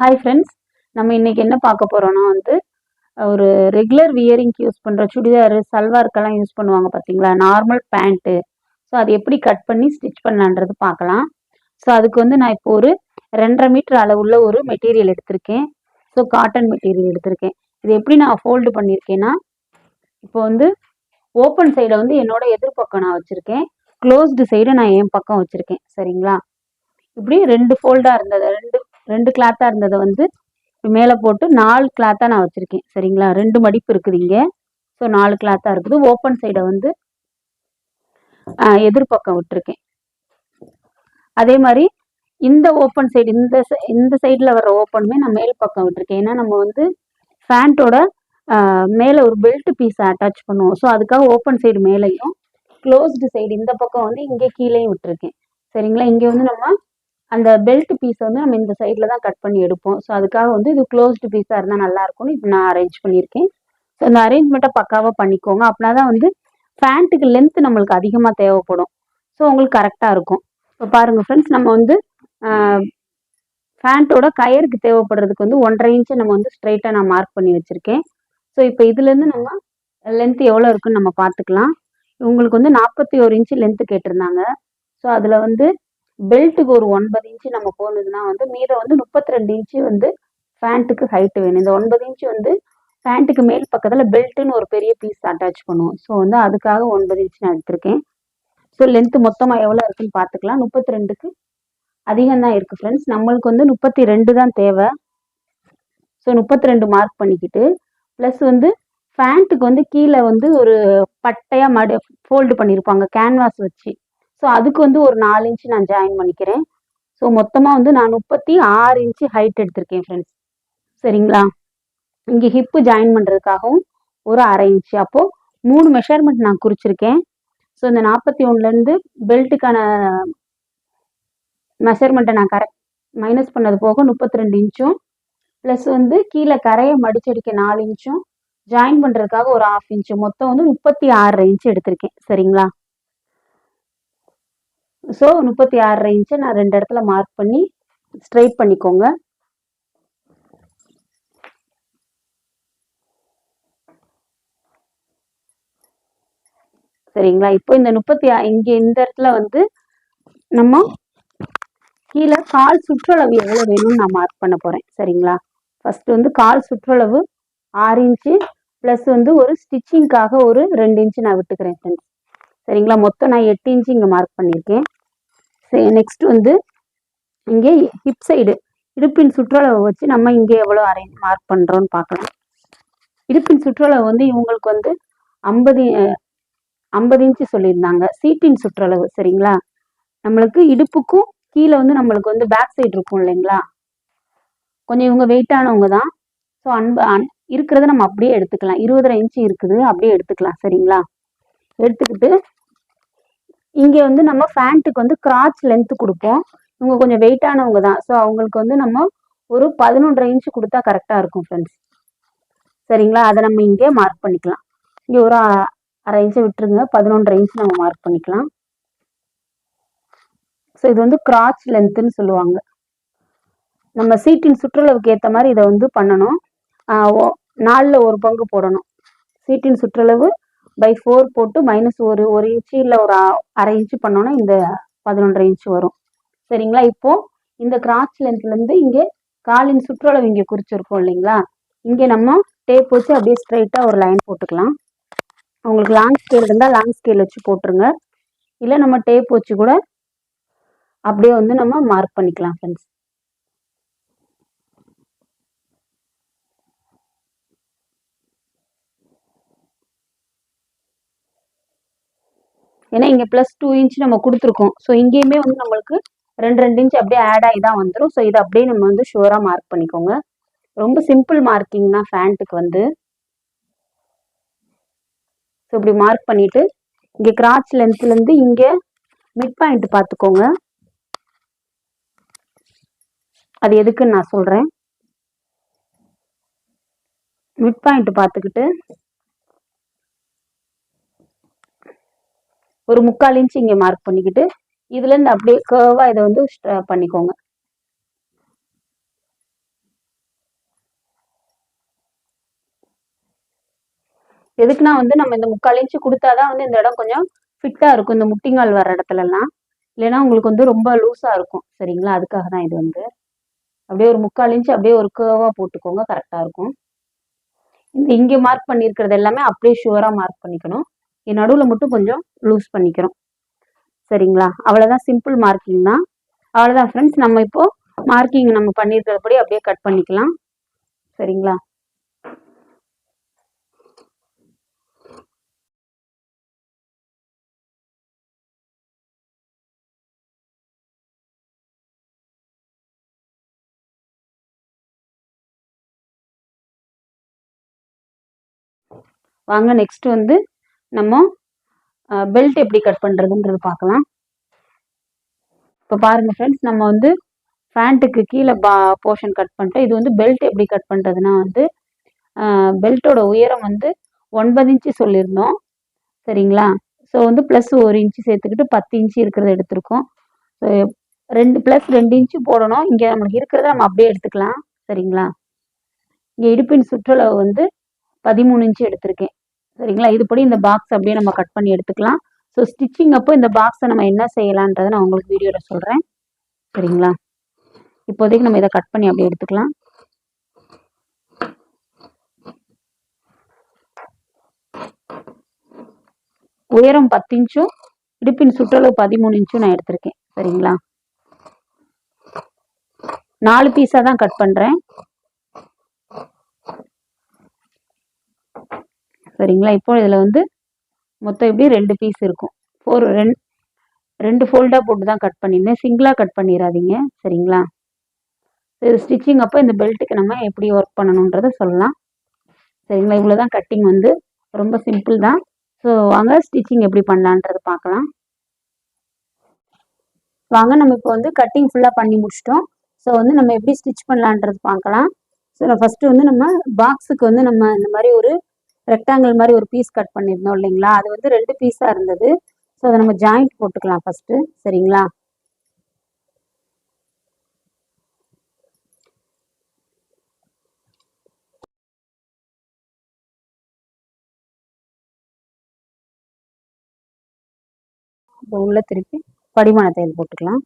Hi friends நம்ம இன்னைக்கு என்ன பார்க்க போறோம்னா வந்து ஒரு ரெகுலர் வியரிங்க்கு யூஸ் பண்ணுற சுடிதார் சல்வார்க்கெல்லாம் யூஸ் பண்ணுவாங்க பார்த்தீங்களா? நார்மல் பேண்ட்டு ஸோ அது எப்படி கட் பண்ணி ஸ்டிச் பண்ணலான்றது பார்க்கலாம். ஸோ அதுக்கு வந்து நான் இப்போ ஒரு ரெண்டரை மீட்டர் அளவுள்ள ஒரு மெட்டீரியல் எடுத்திருக்கேன். ஸோ காட்டன் மெட்டீரியல் எடுத்திருக்கேன். இது எப்படி நான் ஃபோல்டு பண்ணியிருக்கேன்னா இப்போ வந்து ஓப்பன் சைடை வந்து என்னோட எதிர்பக்கம் நான் வச்சுருக்கேன். க்ளோஸ்டு சைடை நான் என் பக்கம் வச்சுருக்கேன். சரிங்களா? இப்படி ரெண்டு ஃபோல்டாக இருந்தது. ரெண்டு ரெண்டு கிளாத்தாக இருந்ததை வந்து மேலே போட்டு நாலு கிளாத்தாக நான் வச்சுருக்கேன். சரிங்களா? ரெண்டு மடிப்பு இருக்குது இங்கே. ஸோ நாலு கிளாத்தாக இருக்குது. ஓப்பன் சைடை வந்து எதிர்பக்கம் விட்டுருக்கேன். அதே மாதிரி இந்த ஓப்பன் சைடு இந்த இந்த சைடில் வர ஓப்பனுமே நான் மேல் பக்கம் விட்டுருக்கேன். ஏன்னா நம்ம வந்து ஃபேண்ட்டோட மேலே ஒரு பெல்ட் பீஸ் அட்டாச் பண்ணுவோம். ஸோ அதுக்காக ஓப்பன் சைடு மேலேயும் க்ளோஸ்டு சைடு இந்த பக்கம் வந்து இங்கே கீழேயும் விட்டுருக்கேன். சரிங்களா? இங்கே வந்து நம்ம அந்த பெல்ட் பீஸ் வந்து நம்ம இந்த சைடில் தான் கட் பண்ணி எடுப்போம். ஸோ அதுக்காக வந்து இது க்ளோஸ்டு பீஸாக இருந்தால் நல்லா இருக்கும்னு இப்போ நான் அரேஞ்ச் பண்ணியிருக்கேன். ஸோ இந்த அரேஞ்ச்மெண்ட்டை பக்காவாக பண்ணிக்கோங்க. அப்படின்னா தான் வந்து ஃபேண்ட்டுக்கு லென்த் நம்மளுக்கு அதிகமாக தேவைப்படும். ஸோ உங்களுக்கு கரெக்டாக இருக்கும். இப்போ பாருங்கள் ஃப்ரெண்ட்ஸ் நம்ம வந்து ஃபேண்ட்டோட கயருக்கு தேவைப்படுறதுக்கு வந்து ஒன்றரை இன்ச்சு நம்ம வந்து ஸ்ட்ரைட்டாக நான் மார்க் பண்ணி வச்சுருக்கேன். ஸோ இப்போ இதுலேருந்து நம்ம லென்த் எவ்வளோ இருக்குன்னு நம்ம பார்த்துக்கலாம். உங்களுக்கு வந்து நாற்பத்தி ஒரு இன்ச்சு லென்த்து கேட்டிருந்தாங்க. ஸோ அதில் வந்து பெல்ட்டுக்கு ஒரு ஒன்பது இன்ச்சு நம்ம போனதுன்னா வந்து மீதம் வந்து முப்பத்தி ரெண்டு இன்ச்சு வந்து ஃபேண்ட்டுக்கு ஹைட்டு வேணும். இந்த ஒன்பது இன்ச்சு வந்து ஃபேண்ட்டுக்கு மேல் பக்கத்தில் பெல்ட்டுன்னு ஒரு பெரிய பீஸ் அட்டாச் பண்ணுவோம். ஸோ வந்து அதுக்காக ஒன்பது இன்ச்சு நான் எடுத்திருக்கேன். ஸோ லென்த்து மொத்தமாக எவ்வளோ இருக்குன்னு பார்த்துக்கலாம். முப்பத்தி ரெண்டுக்கு அதிகம் தான் இருக்குது ஃப்ரெண்ட்ஸ் நம்மளுக்கு வந்து முப்பத்தி ரெண்டு தான் தேவை. ஸோ முப்பத்தி ரெண்டு மார்க் பண்ணிக்கிட்டு ப்ளஸ் வந்து ஃபேண்ட்டுக்கு வந்து கீழே வந்து ஒரு பட்டையாக மடு ஃபோல்டு பண்ணியிருப்பாங்க கேன்வாஸ் வச்சு. ஸோ அதுக்கு வந்து ஒரு நாலு இன்ச்சு நான் ஜாயின் பண்ணிக்கிறேன். ஸோ மொத்தமாக வந்து நான் முப்பத்தி ஆறு இன்ச்சு ஹைட் எடுத்திருக்கேன் ஃப்ரெண்ட்ஸ் சரிங்களா? இங்கே ஹிப்பு ஜாயின் பண்ணுறதுக்காகவும் ஒரு அரை இன்ச்சு அப்போது மூணு மெஷர்மெண்ட் நான் குறிச்சிருக்கேன். ஸோ இந்த நாற்பத்தி ஒன்றுலேருந்து பெல்ட்டுக்கான மெஷர்மெண்ட்டை நான் கரெக்ட் மைனஸ் பண்ணது போக முப்பத்தி ரெண்டு இன்ச்சும் ப்ளஸ் வந்து கீழே கரையை மடிச்சடிக்க நாலு இன்ச்சும் ஜாயின் பண்ணுறதுக்காக ஒரு ஆஃப் இன்ச்சு மொத்தம் வந்து முப்பத்தி ஆறரை இன்ச்சு எடுத்திருக்கேன். சரிங்களா? ஸோ முப்பத்தி ஆறரை இன்ச்சு நான் ரெண்டு இடத்துல மார்க் பண்ணி ஸ்ட்ரைட் பண்ணிக்கோங்க. சரிங்களா? இப்போ இந்த முப்பத்தி இங்கே இந்த இடத்துல வந்து நம்ம கீழே கால் சுற்றளவு எவ்வளோ வேணும்னு நான் மார்க் பண்ண போகிறேன் சரிங்களா? ஃபஸ்ட்டு வந்து கால் சுற்றளவு ஆறு இன்ச்சு ப்ளஸ் வந்து ஒரு ஸ்டிச்சிங்க்காக ஒரு ரெண்டு இன்ச்சு நான் விட்டுக்கிறேன் ஃப்ரெண்ட்ஸ் சரிங்களா? மொத்தம் நான் எட்டு இன்ச்சு இங்கே மார்க் பண்ணியிருக்கேன். நெக்ஸ்ட் வந்து இங்கே ஹிப் சைடு இடுப்பின் சுற்றளவு வச்சு நம்ம இங்கே எவ்வளோ அரேஞ்ச் மார்க் பண்ணுறோன்னு பார்க்கலாம். இடுப்பின் சுற்றளவு வந்து இவங்களுக்கு வந்து ஐம்பது ஐம்பது இன்ச்சு சொல்லியிருந்தாங்க. சீட்டின் சுற்றளவு சரிங்களா? நம்மளுக்கு இடுப்புக்கும் கீழே வந்து நம்மளுக்கு வந்து பேக் சைடு இருக்கும் இல்லைங்களா? கொஞ்சம் இவங்க வெயிட்டானவங்க தான். ஸோ அன்பு அன்- இருக்கிறத நம்ம அப்படியே எடுத்துக்கலாம். இருபதரை இன்ச்சு இருக்குது அப்படியே எடுத்துக்கலாம் சரிங்களா? எடுத்துக்கிட்டு இங்கே வந்து நம்ம ஃபேண்ட்டுக்கு வந்து கிராச் லென்த்து கொடுப்போம். இவங்க கொஞ்சம் வெயிட்டானவங்க தான். ஸோ அவங்களுக்கு வந்து நம்ம ஒரு பதினொன்றரை இன்ச்சு கொடுத்தா கரெக்டாக இருக்கும் ஃப்ரெண்ட்ஸ் சரிங்களா? அதை நம்ம இங்கே மார்க் பண்ணிக்கலாம். இங்கே ஒரு அரை இன்ச்சை விட்டுருங்க. பதினொன்றரை இன்ச் நம்ம மார்க் பண்ணிக்கலாம். ஸோ இது வந்து கிராச் லென்த்துன்னு சொல்லுவாங்க. நம்ம சீட்டின் சுற்றளவுக்கு ஏற்ற மாதிரி இதை வந்து பண்ணணும். நாலில் ஓ- ஒரு பங்கு போடணும். சீட்டின் சுற்றளவு பை ஃபோர் போட்டு மைனஸ் ஒரு ஒரு இன்ச்சு இல்லை ஒரு அரை இன்ச்சு பண்ணோன்னா இந்த பதினொன்றரை இன்ச்சு வரும். சரிங்களா? இப்போ இந்த கிராஸ் லென்த்லேருந்து இங்கே காலின் சுற்றளவு இங்கே குறிச்சிருக்கோம் இல்லைங்களா? இங்கே நம்ம டேப் வச்சு அப்படியே ஸ்ட்ரைட்டாக ஒரு லைன் போட்டுக்கலாம். உங்களுக்கு லாங் ஸ்கேல் இருந்தால் லாங் ஸ்கேல் வச்சு போட்டுருங்க. இல்லை நம்ம டேப் வச்சு கூட அப்படியே வந்து நம்ம மார்க் பண்ணிக்கலாம் ஃப்ரெண்ட்ஸ் ஏன்னா இங்கே ப்ளஸ் டூ இன்ச் நம்ம கொடுத்துருக்கோம். ஸோ இங்கேயுமே வந்து நம்மளுக்கு ரெண்டு ரெண்டு இன்ச் அப்படியே ஆட் ஆகி தான் வந்துடும் ஸோ இதை அப்படியே நம்ம வந்து ஷுவராக மார்க் பண்ணிக்கோங்க. ரொம்ப சிம்பிள் மார்க்கிங் தான் ஃபேண்ட்டுக்கு வந்து. ஸோ இப்படி மார்க் பண்ணிட்டு இங்கே கிராச் லென்த்லேருந்து இங்கே மிட் பாயிண்ட் பார்த்துக்கோங்க. அது எதுக்குன்னு நான் சொல்கிறேன் மிட் பாயிண்ட் பார்த்துக்கிட்டு ஒரு முக்கால் இன்ச்சு இங்கே மார்க் பண்ணிக்கிட்டு இதுலேருந்து அப்படியே கேர்வாக இதை வந்து பண்ணிக்கோங்க. எதுக்குன்னா வந்து நம்ம இந்த முக்கால் இன்ச்சு கொடுத்தாதான் வந்து இந்த இடம் கொஞ்சம் ஃபிட்டாக இருக்கும். இந்த முட்டிங்கால் வர இடத்துலலாம். இல்லைன்னா உங்களுக்கு வந்து ரொம்ப லூஸாக இருக்கும். சரிங்களா? அதுக்காக தான் இது வந்து. அப்படியே ஒரு முக்கால் இன்ச்சு அப்படியே ஒரு கேர்வாக போட்டுக்கோங்க. கரெக்டாக இருக்கும். இந்த இங்கே மார்க் பண்ணியிருக்கிறது எல்லாமே அப்படியே ஷுவராக மார்க் பண்ணிக்கணும். நடுவில் மட்டும் கொஞ்சம் லூஸ் பண்ணிக்கிறோம். சரிங்களா? அவ்வளோதான் சிம்பிள் மார்க்கிங் தான். அவ்வளோதான் ஃப்ரெண்ட்ஸ் நம்ம இப்போது மார்க்கிங் நம்ம பண்ணியிருக்கிறபடி அப்படியே கட் பண்ணிக்கலாம். சரிங்களா? வாங்க நெக்ஸ்ட் வந்து நம்ம பெல்ட் எப்படி கட் பண்ணுறதுன்றது பார்க்கலாம். இப்போ பாருங்கள் ஃப்ரெண்ட்ஸ் நம்ம வந்து ஃபேண்ட்டுக்கு கீழே பா போர்ஷன் கட் பண்ணிட்டோம். இது வந்து பெல்ட் எப்படி கட் பண்ணுறதுனா வந்து பெல்ட்டோட உயரம் வந்து ஒன்பது இன்ச்சு சொல்லியிருந்தோம். சரிங்களா? ஸோ வந்து ப்ளஸ் ஒரு இன்ச்சு சேர்த்துக்கிட்டு பத்து இன்ச்சு இருக்கிறத எடுத்திருக்கோம். ஸோ ரெண்டு ப்ளஸ் ரெண்டு இன்ச்சு போடணும். இங்கே நம்மளுக்கு இருக்கிறத நம்ம அப்படியே எடுத்துக்கலாம். சரிங்களா? இங்கே இடுப்பின் சுற்றளவு வந்து பதிமூணு இன்ச்சு எடுத்திருக்கேன். சரிங்களா? இதுபடி இந்த பாக்ஸ் அப்படியே நம்ம கட் பண்ணி எடுத்துக்கலாம். ஸோ ஸ்டிச்சிங் அப்போ இந்த பாக்ஸை நம்ம என்ன செய்யலான்றதை நான் உங்களுக்கு வீடியோவில் சொல்கிறேன் சரிங்களா? இப்போதைக்கு நம்ம இதை கட் பண்ணி அப்படியே எடுத்துக்கலாம். உயரம் பத்து இன்ச்சும் இடுப்பின் சுற்றளவு பதிமூணு இன்ச்சும் நான் எடுத்திருக்கேன். சரிங்களா? நாலு பீஸாக தான் கட் பண்ணுறேன் சரிங்களா? இப்போ இதில் வந்து மொத்தம் எப்படி? ரெண்டு பீஸ் இருக்கும். ஃபோர் ரெண்டு ரெண்டு ஃபோல்டாக போட்டு தான் கட் பண்ணியிருந்தேன் சிங்கிளாக கட் பண்ணிடாதீங்க சரிங்களா? இது ஸ்டிச்சிங் அப்போ இந்த பெல்ட்டுக்கு நம்ம எப்படி ஒர்க் பண்ணணுன்றதை சொல்லலாம். சரிங்களா? இவ்வளோ தான் கட்டிங் வந்து ரொம்ப சிம்பிள் தான். ஸோ வாங்க ஸ்டிச்சிங் எப்படி பண்ணலான்றதை பார்க்கலாம். வாங்க நம்ம இப்போ வந்து கட்டிங் ஃபுல்லாக பண்ணி முடிச்சிட்டோம். ஸோ வந்து நம்ம எப்படி ஸ்டிச் பண்ணலான்றது பார்க்கலாம். ஸோ ஃபஸ்ட்டு வந்து நம்ம பாக்ஸுக்கு வந்து நம்ம இந்த மாதிரி ஒரு ரெக்டாங்கிள் மாதிரி ஒரு பீஸ் கட் பண்ணியிருந்தோம் இல்லைங்களா? அது வந்து ரெண்டு பீஸாக இருந்தது. ஸோ அதை நம்ம ஜாயிண்ட் போட்டுக்கலாம் ஃபஸ்ட்டு சரிங்களா? உள்ள திருப்பி படிமான தையல் போட்டுக்கலாம்.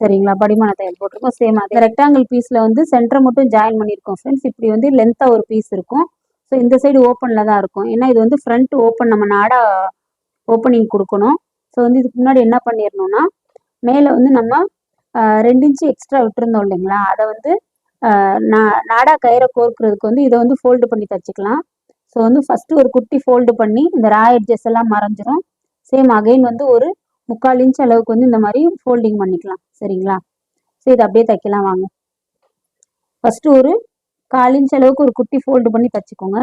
சரிங்களா? படிமான தையல் போட்டிருக்கோம். சேம் அதே. ரெக்டாங்கிள் பீஸில் வந்து சென்டரை மட்டும் ஜாயின் பண்ணியிருக்கோம் ஃப்ரெண்ட்ஸ் இப்படி வந்து லென்த்தாக ஒரு பீஸ் இருக்கும். ஸோ இந்த சைடு ஓப்பனில் தான் இருக்கும். ஏன்னா இது வந்து ஃப்ரண்ட் ஓப்பன் நம்ம நாடா ஓப்பனிங் கொடுக்கணும். ஸோ வந்து இதுக்கு முன்னாடி என்ன பண்ணிடணும்னா மேலே வந்து நம்ம ரெண்டு இன்ச்சு எக்ஸ்ட்ரா விட்டுருந்தோம் இல்லைங்களா? அதை வந்து நாடா கயிறை கோர்க்குறதுக்கு வந்து இதை வந்து ஃபோல்டு பண்ணி தச்சுக்கலாம். ஸோ வந்து ஃபஸ்ட்டு ஒரு குட்டி ஃபோல்டு பண்ணி இந்த ரா எட்ஜஸ் எல்லாம் மறைஞ்சிரும். சேம் அகைன் வந்து ஒரு முக்கால் இன்ச் அளவுக்கு வந்து இந்த மாதிரி ஃபோல்டிங் பண்ணிக்கலாம். சரிங்களா? ஸோ இதை அப்படியே தைக்கலாம் வாங்க. ஃபஸ்ட்டு ஒரு கால் இன்ச் அளவுக்கு ஒரு குட்டி ஃபோல்டு பண்ணி தைச்சிக்கோங்க.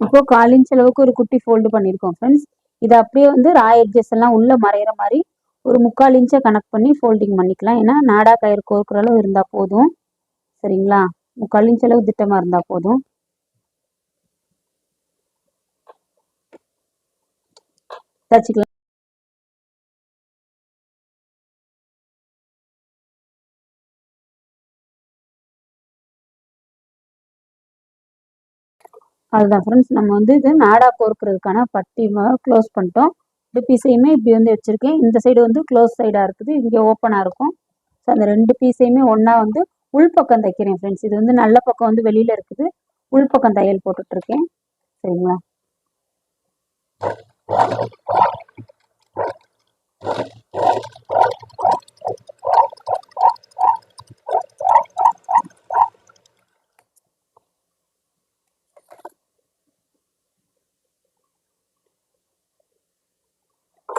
இப்போ கால் இன்ச் அளவுக்கு ஒரு குட்டி ஃபோல்டு பண்ணியிருக்கோம் ஃப்ரெண்ட்ஸ் இதை அப்படியே வந்து ரா எட்ஜஸ் எல்லாம் உள்ள மறையிற மாதிரி ஒரு முக்கால் இன்ச்சை கனெக்ட் பண்ணி ஃபோல்டிங் பண்ணிக்கலாம். ஏன்னா நாடா கயிறு கோர்க்குற அளவு இருந்தால் போதும். சரிங்களா? முக்கால் இன்ச் அளவு திட்டமாக இருந்தால் போதும். தச்சுக்கலாம். அதுதான் ஃப்ரெண்ட்ஸ் நம்ம வந்து இது நாடா கோர்க்கிறதுக்கான பட்டி க்ளோஸ் பண்ணிட்டோம். ரெண்டு பீஸையுமே இப்படி வந்து வச்சுருக்கேன். இந்த சைடு வந்து க்ளோஸ் சைடாக இருக்குது. இங்கே ஓப்பனாக இருக்கும். ஸோ அந்த ரெண்டு பீஸையுமே ஒன்றா வந்து உள்பக்கம் தைக்கிறேன் ஃப்ரெண்ட்ஸ் இது வந்து நல்ல பக்கம் வந்து வெளியில் இருக்குது. உள்பக்கம் தையல் போட்டுட்ருக்கேன். சரிங்களா?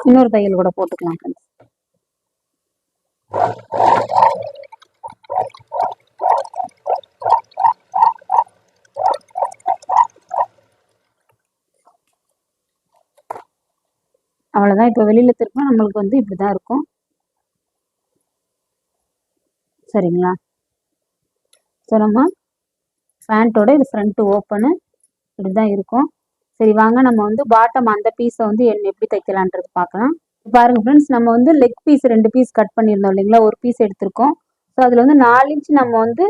இன்னொரு தையல் கூட போட்டுக்கலாம் ஃப்ரெண்ட்ஸ். அவ்வளோதான் இப்போ வெளியில் திரும்ப நம்மளுக்கு வந்து இப்படி தான் இருக்கும். சரிங்களா? ஸோ நம்ம பேண்ட்டோட இது ஃப்ரண்ட்டு ஓப்பனு இப்படி தான் இருக்கும். சரி வாங்க. நம்ம வந்து பாட்டம் அந்த பீஸை வந்து என்ன எப்படி தைக்கலான்றது பார்க்கலாம். பாருங்க ஃப்ரெண்ட்ஸ் நம்ம வந்து லெக் பீஸ் ரெண்டு பீஸ் கட் பண்ணியிருந்தோம் இல்லைங்களா? ஒரு பீஸ் எடுத்திருக்கோம். ஸோ அதில் வந்து நாலு இன்ச் நம்ம வந்து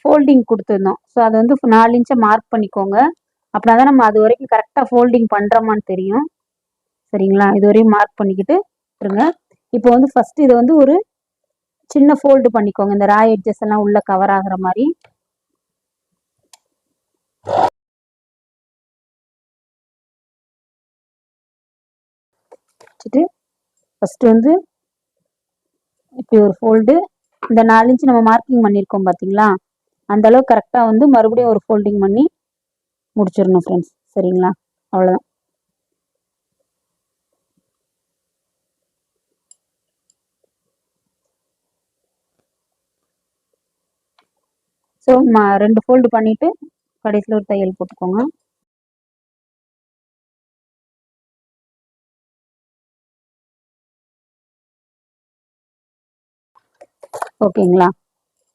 ஃபோல்டிங் கொடுத்துருந்தோம். ஸோ அதை வந்து நாலு இன்ச்சை மார்க் பண்ணிக்கோங்க. அப்படின்னா தான் நம்ம அது வரைக்கும் கரெக்டாக ஃபோல்டிங் பண்ணுறோமான்னு தெரியும். சரிங்களா? இது வரையும் மார்க் பண்ணிக்கிட்டு இருங்க. இப்போ வந்து ஃபர்ஸ்ட் இதை வந்து ஒரு சின்ன ஃபோல்டு பண்ணிக்கோங்க. இந்த ராய் எட்ஜஸ் எல்லாம் உள்ளே கவர் ஆகுற மாதிரி. வச்சுட்டு ஃபர்ஸ்ட் வந்து இப்படி ஒரு ஃபோல்டு இந்த நாலு இன்ச்சு நம்ம மார்க்கிங் பண்ணியிருக்கோம் பார்த்தீங்களா அந்த அளவு கரெக்டாக வந்து மறுபடியும் ஒரு ஃபோல்டிங் பண்ணி முடிச்சிடணும் ஃப்ரெண்ட்ஸ் சரிங்களா? அவ்வளோதான் ஸோ ரெண்டு ஃபோல்டு பண்ணிவிட்டு கடைசியில் ஒரு தையல் போட்டுக்கோங்க. ஓகேங்களா?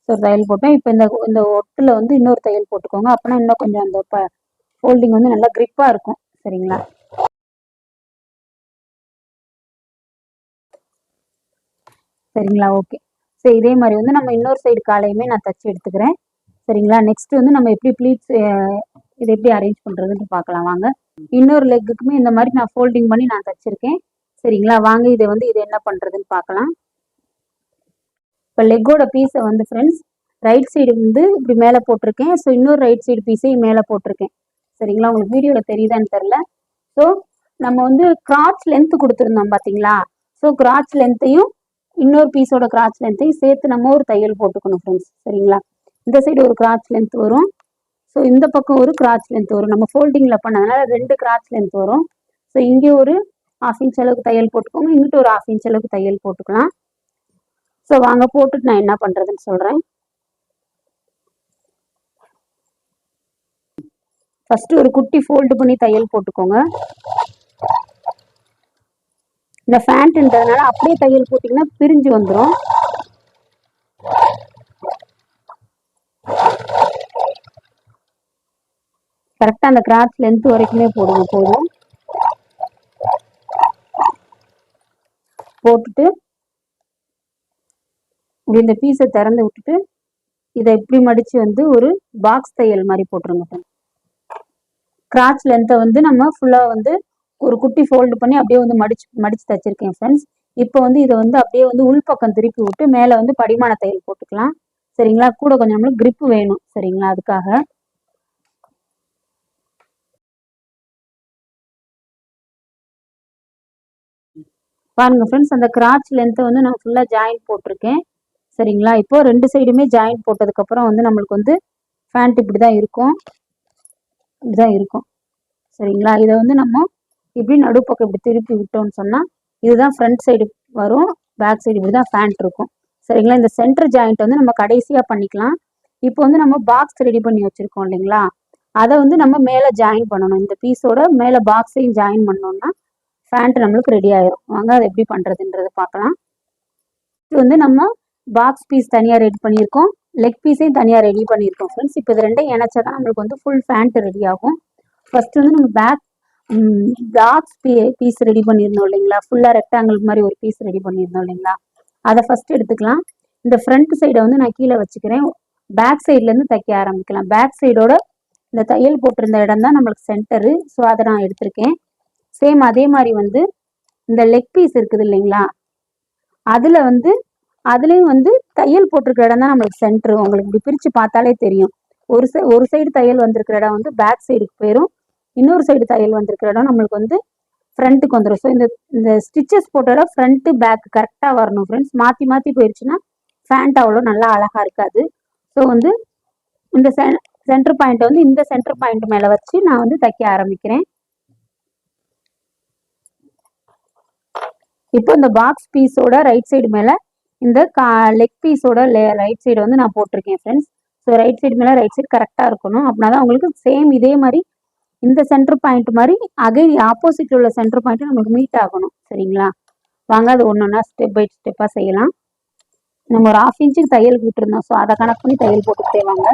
ஸோ தையல் போட்டேன். இப்போ இந்த இந்த ஒட்டில் வந்து இன்னொரு தையல் போட்டுக்கோங்க. அப்போனா இன்னும் கொஞ்சம் அந்த ப ஃபோல்டிங் வந்து நல்லா க்ரிப்பாக இருக்கும். சரிங்களா? சரிங்களா? ஓகே. ஸோ இதே மாதிரி வந்து நம்ம இன்னொரு சைடு காலையுமே நான் தச்சு எடுத்துக்கிறேன். சரிங்களா? நெக்ஸ்ட் வந்து நம்ம எப்படி ப்ளீட்ஸ் இதை எப்படி அரேஞ்ச் பண்ணுறதுன்னு பார்க்கலாம். வாங்க. இன்னொரு லெக்குக்குமே இந்த மாதிரி நான் ஃபோல்டிங் பண்ணி நான் தச்சிருக்கேன். சரிங்களா? வாங்க இதை வந்து இது என்ன பண்ணுறதுன்னு பார்க்கலாம். இப்போ லெக்கோட பீஸை வந்து ஃப்ரெண்ட்ஸ் ரைட் சைடு வந்து இப்படி மேலே போட்டிருக்கேன். ஸோ இன்னொரு ரைட் சைடு பீஸையும் மேலே போட்டிருக்கேன். சரிங்களா? உங்களுக்கு வீடியோவில் தெரியுதான்னு தெரில ஸோ நம்ம வந்து கிராச் லென்த் கொடுத்துருந்தோம் பார்த்தீங்களா ஸோ கிராச் லென்த்தையும் இன்னொரு பீஸோட கிராச் லென்த்தையும் சேர்த்து நம்ம ஒரு தையல் போட்டுக்கணும் ஃப்ரெண்ட்ஸ் சரிங்களா? இந்த சைடு ஒரு கிராச் லென்த் வரும். ஸோ இந்த பக்கம் ஒரு கிராச் லென்த் வரும். நம்ம ஃபோல்டிங்கில் பண்ணதுனால ரெண்டு கிராச் லென்த் வரும். ஸோ இங்கே ஒரு ஹாஃப் இன்ச் அளவுக்கு தையல் போட்டுக்கோங்க. இங்கிட்ட ஒரு ஹாஃப் இன்ச் அளவுக்கு தையல் போட்டுக்கலாம். ஸோ வாங்க போட்டுட்டு நான் என்ன பண்ணுறதுன்னு சொல்கிறேன் ஃபஸ்ட்டு ஒரு குட்டி ஃபோல்டு பண்ணி தையல் போட்டுக்கோங்க. இந்த ஃபேண்ட்ன்றதுனால அப்படியே தையல் போட்டிங்கன்னா பிரிஞ்சு வந்துடும் கரெக்டாக அந்த கிராச் லென்த் வரைக்குமே போடுங்க போதும். போட்டுட்டு இப்படி இந்த பீஸை திறந்து விட்டுட்டு இதை இப்படி மடித்து வந்து ஒரு பாக்ஸ் தையல் மாதிரி போட்டுருங்க கிராச் லென்த்தை வந்து நம்ம ஃபுல்லாக வந்து ஒரு குட்டி ஃபோல்டு பண்ணி அப்படியே வந்து மடிச்சு மடித்து தைச்சிருக்கேன் ஃப்ரெண்ட்ஸ் இப்போ வந்து இதை வந்து அப்படியே வந்து உள்பக்கம் திருப்பி விட்டு மேலே வந்து படிமான தையல் போட்டுக்கலாம். சரிங்களா? கூட கொஞ்சம் நம்மளுக்கு கிரிப்பு வேணும். சரிங்களா? அதுக்காக. பாருங்க ஃப்ரெண்ட்ஸ் அந்த கிராச் லென்த்தை வந்து நான் ஃபுல்லாக ஜாயின் போட்டிருக்கேன். சரிங்களா? இப்போ ரெண்டு சைடுமே ஜாயின் போட்டதுக்கப்புறம் வந்து நம்மளுக்கு வந்து ஃபேண்ட் இப்படி தான் இருக்கும். இப்படி தான் இருக்கும். சரிங்களா? இதை வந்து நம்ம இப்படி நடுப்பக்கம் இப்படி திருப்பி விட்டோம்னு சொன்னால் இதுதான் ஃப்ரண்ட் சைடு வரும் பேக் சைடு இப்படி தான் ஃபேண்ட் இருக்கும். சரிங்களா? இந்த சென்டர் ஜாயிண்ட் வந்து நம்ம கடைசியாக பண்ணிக்கலாம். இப்போ வந்து நம்ம பாக்ஸ் ரெடி பண்ணி வச்சுருக்கோம் இல்லைங்களா? அதை வந்து நம்ம மேலே ஜாயின் பண்ணணும். இந்த பீஸோட மேலே பாக்ஸையும் ஜாயின் பண்ணோம்னா ஃபேண்ட் நம்மளுக்கு ரெடி ஆயிரும். வாங்க அதை எப்படி பண்ணுறதுன்றதை பார்க்கலாம். இது வந்து நம்ம பாக்ஸ் பீஸ் தனியாக ரெடி பண்ணியிருக்கோம். லெக் பீஸையும் தனியாக ரெடி பண்ணியிருக்கோம் ஃப்ரெண்ட்ஸ் இப்போ இது ரெண்டும் இணைச்சா தான் நம்மளுக்கு வந்து ஃபுல் ஃபேண்ட் ரெடி ஆகும். ஃபஸ்ட்டு வந்து நம்ம பேக் பாக்ஸ் பீ பீஸ் ரெடி பண்ணியிருந்தோம் இல்லைங்களா? ஃபுல்லாக ரெக்டாங்கிள் மாதிரி ஒரு பீஸ் ரெடி பண்ணியிருந்தோம் இல்லைங்களா? அதை ஃபர்ஸ்ட் எடுத்துக்கலாம். இந்த ஃப்ரண்ட் சைடை வந்து நான் கீழே வச்சுக்கிறேன். பேக் சைட்லேருந்து தைக்க ஆரம்பிக்கலாம். பேக் சைடோட இந்த தையல் போட்டிருந்த இடம் தான் நம்மளுக்கு சென்டரு ஸோ அதை நான் எடுத்திருக்கேன். சேம் அதே மாதிரி வந்து இந்த லெக் பீஸ் இருக்குது இல்லைங்களா? அதில் வந்து அதுலேயும் வந்து தையல் போட்டிருக்கிற இடம் தான் நம்மளுக்கு சென்ட்ரு உங்களுக்கு இப்படி பிரித்து பார்த்தாலே தெரியும். ஒரு சை ஒரு சைடு தையல் வந்திருக்கிற இடம் வந்து பேக் சைடுக்கு போயிடும் இன்னொரு சைடு தையல் வந்திருக்கிற இடம் நம்மளுக்கு வந்து ஃப்ரண்ட்டுக்கு வந்துடும் ஸோ இந்த இந்த ஸ்டிச்சஸ் போட்ட இடம் ஃப்ரண்ட்டு பேக் கரெக்டாக வரணும் ஃப்ரெண்ட்ஸ் மாற்றி மாற்றி போயிடுச்சுன்னா ஃபேண்ட் அவ்வளோ நல்லா அழகாக இருக்காது. ஸோ வந்து இந்த செ சென்டர் பாயிண்ட்டை வந்து இந்த சென்டர் பாயிண்ட் மேலே வச்சு நான் வந்து தைக்க ஆரம்பிக்கிறேன். இப்போ இந்த பாக்ஸ் பீஸோட ரைட் சைடு மேலே இந்த கா லெக் பீஸோட ரைட் சைடு வந்து நான் போட்டிருக்கேன் ஃப்ரெண்ட்ஸ் ஸோ ரைட் சைடு மேலே ரைட் சைடு கரெக்டாக இருக்கணும். அப்படின்னா தான் உங்களுக்கு சேம் இதே மாதிரி இந்த சென்டர் பாயிண்ட் மாதிரி அகைன் ஆப்போசிட் உள்ள சென்டர் பாயிண்ட் நம்மளுக்கு மீட் ஆகணும். சரிங்களா? வாங்க அது ஒன்று ஒன்றா ஸ்டெப் பை ஸ்டெப்பாக செய்யலாம். நம்ம ஒரு ஆஃப் இன்ச்சுக்கு தையல் விட்டுருந்தோம் ஸோ அதை கணக்கு பண்ணி தையல் போட்டுக்கிட்டே வாங்க.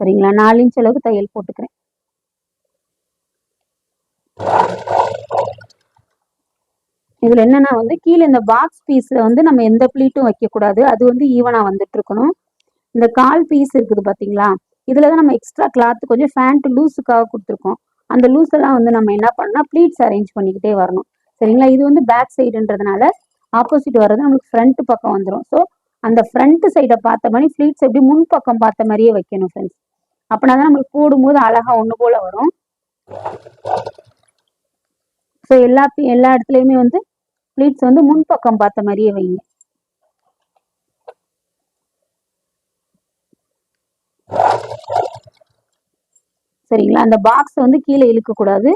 சரிங்களா? நாலு இன்ச் அளவுக்கு தையல் போட்டுக்கிறேன். இதுல என்னன்னா வந்து கீழே இந்த பாக்ஸ் பீஸ்ல வந்து நம்ம எந்த ப்ளீட்டும் வைக்கக்கூடாது. அது வந்து ஈவனா வந்துட்டு இருக்கணும் இந்த கால் பீஸ் இருக்குது பாத்தீங்களா இதுல தான் நம்ம எக்ஸ்ட்ரா கிளாத் கொஞ்சம் ஃபேண்ட் லூஸுக்காக கொடுத்துருக்கோம். அந்த லூஸ் எல்லாம் வந்து நம்ம என்ன பண்ணலாம் ப்ளீட்ஸ் அரேஞ்ச் பண்ணிக்கிட்டே வரணும். சரிங்களா? இது வந்து பேக் சைடுன்றதுனால ஆப்போசிட் வர்றது நம்மளுக்கு ஃப்ரண்ட் பக்கம் வந்துடும் ஸோ அந்த ஃப்ரண்ட் சைடை பார்த்த மாதிரி ஃப்ளீட்ஸ் எப்படி முன் பக்கம் பார்த்த மாதிரியே வைக்கணும் ஃப்ரெண்ட்ஸ் அப்படின்னா தான் நம்மளுக்கு போடும்போது அழகா ஒன்று போல வரும். ஸோ எல்லா எல்லா இடத்துலையுமே வந்து ப்ளீட்ஸ் வந்து முன்பக்கம் பார்த்த மாதிரியே வைங்க. சரிங்களா? அந்த பாக்ஸ் வந்து கீழே இழுக்கக்கூடாது.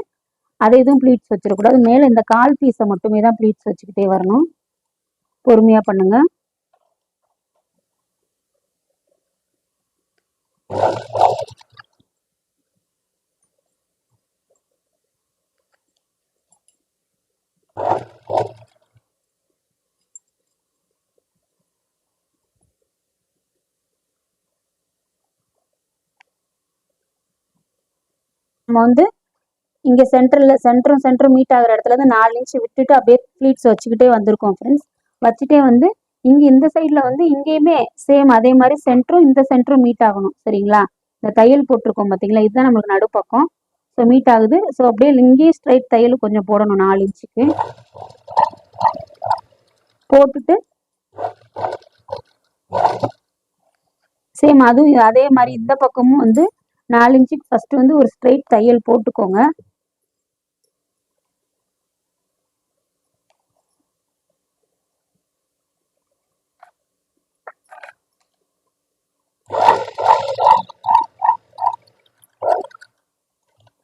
அதை எதுவும் ப்ளீட்ஸ் வச்சிடக்கூடாது. மேலே இந்த கால் பீஸை மட்டுமே தான் ப்ளீட்ஸ் வச்சுக்கிட்டே வரணும். பொறுமையாக பண்ணுங்க. நம்ம வந்து இங்கே சென்டரில் சென்டரும் சென்டரும் மீட் ஆகிற இடத்துல இருந்து நாலு இன்ச்சு விட்டுட்டு அப்படியே ப்ளீட்ஸ் வச்சுக்கிட்டே வந்திருக்கோம் ஃப்ரெண்ட்ஸ் வச்சுட்டே வந்து இங்கே இந்த சைடில் வந்து இங்கேயுமே சேம் அதே மாதிரி சென்டரும் இந்த சென்டரும் மீட் ஆகணும். சரிங்களா? இந்த தையல் போட்டிருக்கோம் பார்த்தீங்களா? இதுதான் நம்மளுக்கு நடுப்பக்கம். ஸோ மீட் ஆகுது. ஸோ அப்படியே இங்கேயே ஸ்ட்ரைட் தையல் கொஞ்சம் போடணும் நாலு இன்ச்சுக்கு போட்டுட்டு சேம் அதுவும் அதே மாதிரி இந்த பக்கமும் வந்து நாலு இன்ச்சுக்கு ஃபஸ்ட்டு வந்து ஒரு ஸ்ட்ரைட் தையல் போட்டுக்கோங்க.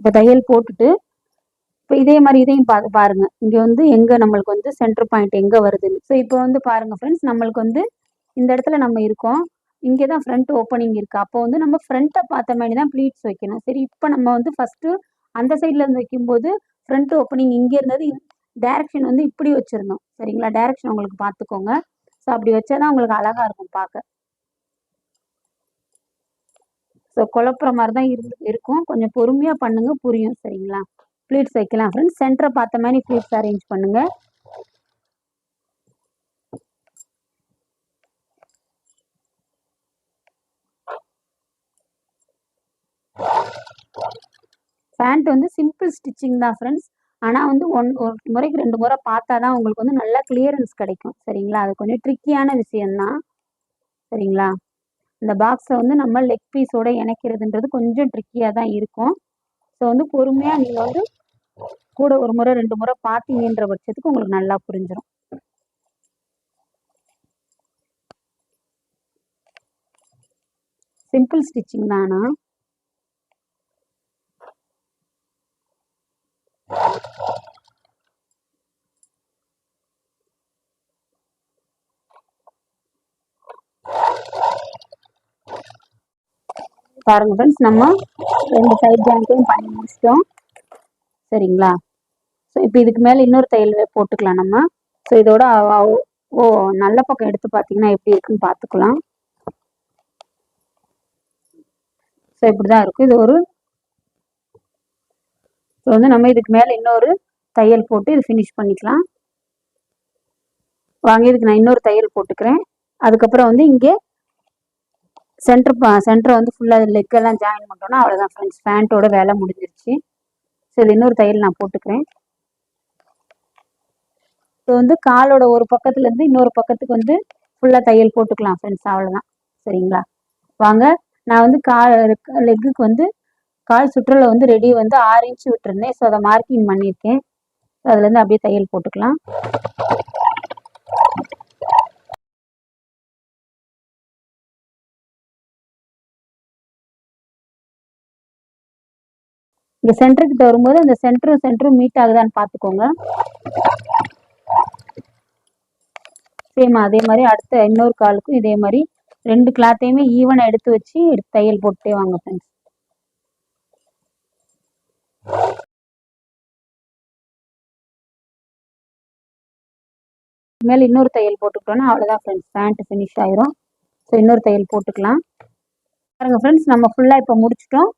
இப்போ தையல் போட்டுட்டு இப்போ இதே மாதிரி இதையும் பா பாருங்கள் இங்கே வந்து எங்கே நம்மளுக்கு வந்து சென்டர் பாயிண்ட் எங்கே வருதுன்னு. ஸோ இப்போ வந்து பாருங்கள் ஃப்ரெண்ட்ஸ் நம்மளுக்கு வந்து இந்த இடத்துல நம்ம இருக்கோம். இங்கே தான் ஃப்ரண்ட் ஓப்பனிங் இருக்குது அப்போ வந்து நம்ம ஃப்ரண்ட்டை பார்த்த மாதிரி தான் ப்ளீட்ஸ் வைக்கணும். சரி இப்போ நம்ம வந்து ஃபஸ்ட்டு அந்த சைட்லேருந்து வைக்கும்போது ஃப்ரண்ட் ஓப்பனிங் இங்கே இருந்தது டேரக்ஷன் வந்து இப்படி வச்சுருந்தோம். சரிங்களா? டேரெக்ஷன் உங்களுக்கு பார்த்துக்கோங்க. ஸோ அப்படி வச்சாதான் உங்களுக்கு அழகாக இருக்கும் பார்க்க. ஸோ குழப்புற மாதிரி தான் இருந்து இருக்கும். கொஞ்சம் பொறுமையாக பண்ணுங்கள் புரியும். சரிங்களா? ப்ளீட்ஸ் வைக்கலாம். ஃப்ரெண்ட்ஸ் சென்டரை பார்த்த மாதிரி ப்ளீட்ஸ் அரேஞ்ச் பண்ணுங்கள் பேண்ட் வந்து சிம்பிள் ஸ்டிச்சிங் தான் ஃப்ரெண்ட்ஸ் ஆனால் வந்து ஒன் ஒரு முறைக்கு ரெண்டு முறை பார்த்தா தான் உங்களுக்கு வந்து நல்லா கிளியரன்ஸ் கிடைக்கும். சரிங்களா? அது கொஞ்சம் ட்ரிக்கியான விஷயம்தான். சரிங்களா? இந்த பாக்ஸை வந்து நம்ம லெக் பீஸோட இணைக்கிறதுன்றது கொஞ்சம் ட்ரிக்கியாக தான் இருக்கும். ஸோ வந்து பொறுமையாக நீங்கள் வந்து கூட ஒரு முறை ரெண்டு முறை பார்த்தீங்கன்ற பட்சத்துக்கு உங்களுக்கு நல்லா புரிஞ்சிடும் சிம்பிள் ஸ்டிச்சிங் தானா? பாருங்க ஃப்ரெண்ட்ஸ் நம்ம ரெண்டு சைட் ஜாயிண்ட்டையும் பண்ணி முடிச்சிட்டோம். சரிங்களா? ஸோ இப்போ இதுக்கு மேலே இன்னொரு தையல் போட்டுக்கலாம் நம்ம. ஸோ இதோட ஓ நல்ல பக்கம் எடுத்து பார்த்தீங்கன்னா எப்படி இருக்குன்னு பார்த்துக்கலாம் ஸோ இப்படி தான் இருக்கும். இது ஒரு ஸோ வந்து நம்ம இதுக்கு மேலே இன்னொரு தையல் போட்டு இது ஃபினிஷ் பண்ணிக்கலாம். வாங்க இதுக்கு நான் இன்னொரு தையல் போட்டுக்கிறேன். அதுக்கப்புறம் வந்து இங்கே சென்டர் சென்டரை வந்து ஃபுல்லாக லெக் எல்லாம் ஜாயின் பண்ணிட்டோம்னா அவ்வளோதான் ஃப்ரெண்ட்ஸ் பேண்ட்டோட வேலை முடிஞ்சிருச்சு. ஸோ இது இன்னொரு தையல் நான் போட்டுக்கிறேன். ஸோ வந்து காலோட ஒரு பக்கத்துலேருந்து இன்னொரு பக்கத்துக்கு வந்து ஃபுல்லாக தையல் போட்டுக்கலாம் ஃப்ரெண்ட்ஸ் அவ்வளோதான் சரிங்களா? வாங்க நான் வந்து கால் லெக்குக்கு வந்து கால் சுற்றுல வந்து ரெடி வந்து ஆறு இன்ச்சு விட்டுருந்தேன். ஸோ அதை மார்க்கிங் பண்ணியிருக்கேன். ஸோ அதுலேருந்து அப்படியே தையல் போட்டுக்கலாம். இந்த சென்டர் கிட்ட வரும்போது அந்த சென்டரும் சென்டரும் மீட் ஆகுதான்னு பார்த்துக்கோங்க. சேம் அதே மாதிரி அடுத்த இன்னொரு காலுக்கும் இதே மாதிரி ரெண்டு கிளாத்தையுமே ஈவனாக எடுத்து வச்சு எடுத்து தையல் போட்டே வாங்க ஃப்ரெண்ட்ஸ் மேலே இன்னொரு தையல் போட்டுக்கிட்டோன்னா அவ்வளோதான் ஃப்ரெண்ட்ஸ் பேண்ட் ஃபினிஷ் ஆயிரும். ஸோ இன்னொரு தையல் போட்டுக்கலாம். பாருங்கள் ஃப்ரெண்ட்ஸ் நம்ம ஃபுல்லாக இப்போ முடிச்சிட்டோம்.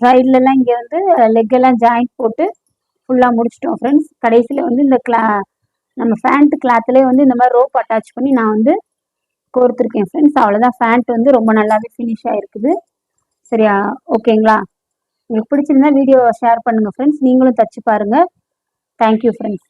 சைட்லலாம் இங்கே வந்து லெக் எல்லாம் ஜாயிண்ட் போட்டு ஃபுல்லாக முடிச்சிட்டோம் ஃப்ரெண்ட்ஸ் கடைசியில் வந்து இந்த கிளா நம்ம ஃபேண்ட் கிளாத்லேயே வந்து இந்த மாதிரி ரோப் அட்டாச் பண்ணி நான் வந்து கோர்த்துருக்கேன் ஃப்ரெண்ட்ஸ் அவ்வளோதான் ஃபேண்ட் வந்து ரொம்ப நல்லாவே ஃபினிஷ் ஆகிருக்குது சரியா? ஓகேங்களா? உங்களுக்கு பிடிச்சிருந்தா வீடியோ ஷேர் பண்ணுங்கள் ஃப்ரெண்ட்ஸ் நீங்களும் தச்சு பாருங்கள் தேங்க்யூ ஃப்ரெண்ட்ஸ்